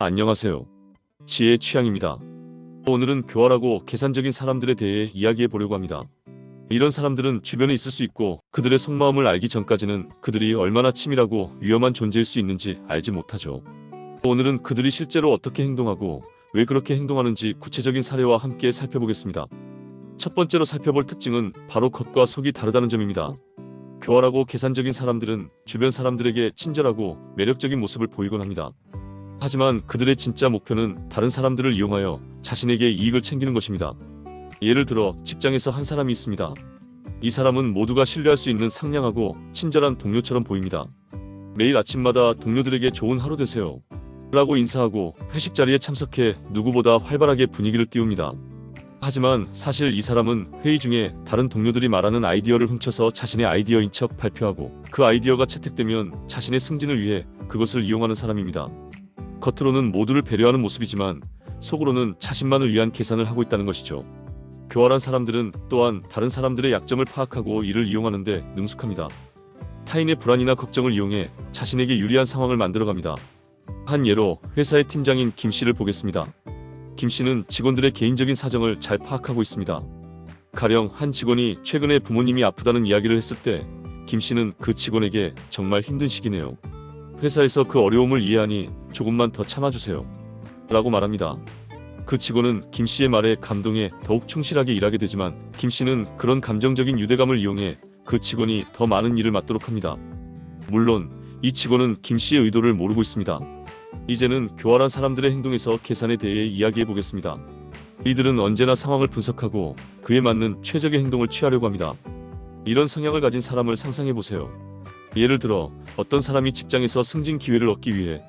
안녕하세요. 지혜의 취향입니다. 오늘은 교활하고 계산적인 사람들에 대해 이야기해 보려고 합니다. 이런 사람들은 주변에 있을 수 있고 그들의 속마음을 알기 전까지는 그들이 얼마나 치밀하고 위험한 존재일 수 있는지 알지 못하죠. 오늘은 그들이 실제로 어떻게 행동하고 왜 그렇게 행동하는지 구체적인 사례와 함께 살펴보겠습니다. 첫 번째로 살펴볼 특징은 바로 겉과 속이 다르다는 점입니다. 교활하고 계산적인 사람들은 주변 사람들에게 친절하고 매력적인 모습을 보이곤 합니다. 하지만 그들의 진짜 목표는 다른 사람들을 이용하여 자신에게 이익을 챙기는 것입니다. 예를 들어 직장에서 한 사람이 있습니다. 이 사람은 모두가 신뢰할 수 있는 상냥하고 친절한 동료처럼 보입니다. 매일 아침마다 동료들에게 좋은 하루 되세요. 라고 인사하고 회식 자리에 참석해 누구보다 활발하게 분위기를 띄웁니다. 하지만 사실 이 사람은 회의 중에 다른 동료들이 말하는 아이디어를 훔쳐서 자신의 아이디어인 척 발표하고 그 아이디어가 채택되면 자신의 승진을 위해 그것을 이용하는 사람입니다. 겉으로는 모두를 배려하는 모습이지만 속으로는 자신만을 위한 계산을 하고 있다는 것이죠. 교활한 사람들은 또한 다른 사람들의 약점을 파악하고 이를 이용하는데 능숙합니다. 타인의 불안이나 걱정을 이용해 자신에게 유리한 상황을 만들어갑니다. 한 예로 회사의 팀장인 김 씨를 보겠습니다. 김 씨는 직원들의 개인적인 사정을 잘 파악하고 있습니다. 가령 한 직원이 최근에 부모님이 아프다는 이야기를 했을 때 김 씨는 그 직원에게 정말 힘든 시기네요. 회사에서 그 어려움을 이해하니 조금만 더 참아주세요. 라고 말합니다. 그 직원은 김 씨의 말에 감동해 더욱 충실하게 일하게 되지만 김 씨는 그런 감정적인 유대감을 이용해 그 직원이 더 많은 일을 맡도록 합니다. 물론 이 직원은 김 씨의 의도를 모르고 있습니다. 이제는 교활한 사람들의 행동에서 계산에 대해 이야기해 보겠습니다. 이들은 언제나 상황을 분석하고 그에 맞는 최적의 행동을 취하려고 합니다. 이런 성향을 가진 사람을 상상해 보세요. 예를 들어 어떤 사람이 직장에서 승진 기회를 얻기 위해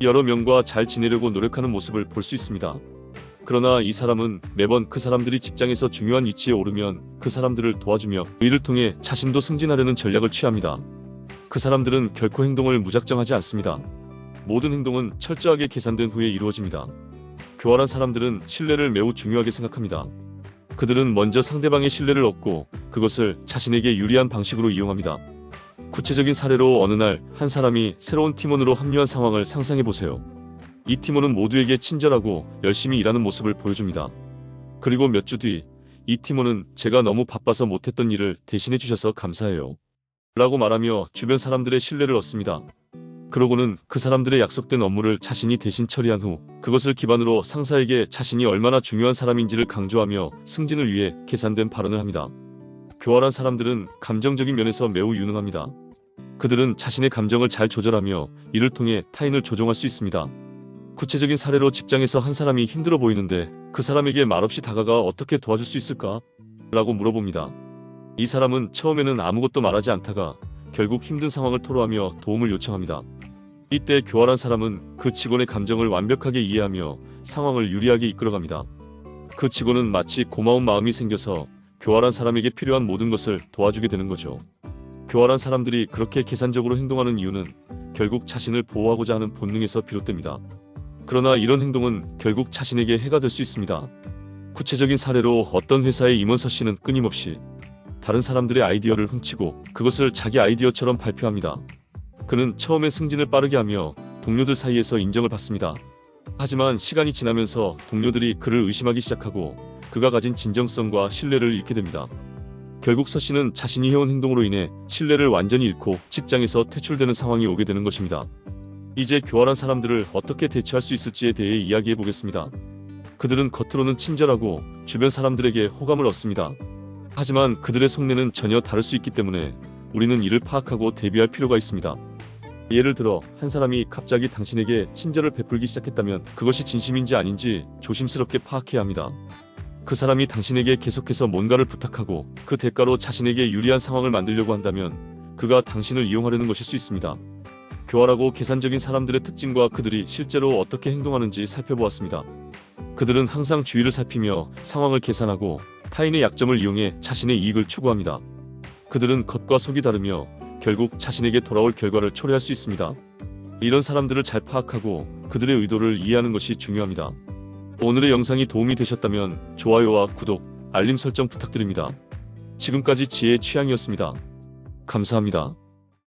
여러 명과 잘 지내려고 노력하는 모습을 볼 수 있습니다. 그러나 이 사람은 매번 그 사람들이 직장에서 중요한 위치에 오르면 그 사람들을 도와주며 이를 통해 자신도 승진하려는 전략을 취합니다. 그 사람들은 결코 행동을 무작정하지 않습니다. 모든 행동은 철저하게 계산된 후에 이루어집니다. 교활한 사람들은 신뢰를 매우 중요하게 생각합니다. 그들은 먼저 상대방의 신뢰를 얻고 그것을 자신에게 유리한 방식으로 이용합니다. 구체적인 사례로 어느 날 한 사람이 새로운 팀원으로 합류한 상황을 상상해 보세요. 이 팀원은 모두에게 친절하고 열심히 일하는 모습을 보여줍니다. 그리고 몇 주 뒤 이 팀원은 제가 너무 바빠서 못했던 일을 대신해 주셔서 감사해요. 라고 말하며 주변 사람들의 신뢰를 얻습니다. 그러고는 그 사람들의 약속된 업무를 자신이 대신 처리한 후 그것을 기반으로 상사에게 자신이 얼마나 중요한 사람인지를 강조하며 승진을 위해 계산된 발언을 합니다. 교활한 사람들은 감정적인 면에서 매우 유능합니다. 그들은 자신의 감정을 잘 조절하며 이를 통해 타인을 조종할 수 있습니다. 구체적인 사례로 직장에서 한 사람이 힘들어 보이는데 그 사람에게 말없이 다가가 어떻게 도와줄 수 있을까? 라고 물어봅니다. 이 사람은 처음에는 아무것도 말하지 않다가 결국 힘든 상황을 토로하며 도움을 요청합니다. 이때 교활한 사람은 그 직원의 감정을 완벽하게 이해하며 상황을 유리하게 이끌어갑니다. 그 직원은 마치 고마운 마음이 생겨서 교활한 사람에게 필요한 모든 것을 도와주게 되는 거죠. 교활한 사람들이 그렇게 계산적으로 행동하는 이유는 결국 자신을 보호하고자 하는 본능에서 비롯됩니다. 그러나 이런 행동은 결국 자신에게 해가 될 수 있습니다. 구체적인 사례로 어떤 회사의 임원서 씨는 끊임없이 다른 사람들의 아이디어를 훔치고 그것을 자기 아이디어처럼 발표합니다. 그는 처음에 승진을 빠르게 하며 동료들 사이에서 인정을 받습니다. 하지만 시간이 지나면서 동료들이 그를 의심하기 시작하고 그가 가진 진정성과 신뢰를 잃게 됩니다. 결국 서 씨는 자신이 해온 행동으로 인해 신뢰를 완전히 잃고 직장에서 퇴출되는 상황이 오게 되는 것입니다. 이제 교활한 사람들을 어떻게 대처할 수 있을지에 대해 이야기해 보겠습니다. 그들은 겉으로는 친절하고 주변 사람들에게 호감을 얻습니다. 하지만 그들의 속내는 전혀 다를 수 있기 때문에 우리는 이를 파악하고 대비할 필요가 있습니다. 예를 들어 한 사람이 갑자기 당신에게 친절을 베풀기 시작했다면 그것이 진심인지 아닌지 조심스럽게 파악해야 합니다. 그 사람이 당신에게 계속해서 뭔가를 부탁하고 그 대가로 자신에게 유리한 상황을 만들려고 한다면 그가 당신을 이용하려는 것일 수 있습니다. 교활하고 계산적인 사람들의 특징과 그들이 실제로 어떻게 행동하는지 살펴보았습니다. 그들은 항상 주위를 살피며 상황을 계산하고 타인의 약점을 이용해 자신의 이익을 추구합니다. 그들은 겉과 속이 다르며 결국 자신에게 돌아올 결과를 초래할 수 있습니다. 이런 사람들을 잘 파악하고 그들의 의도를 이해하는 것이 중요합니다. 오늘의 영상이 도움이 되셨다면 좋아요와 구독, 알림 설정 부탁드립니다. 지금까지 지혜의 취향이었습니다. 감사합니다.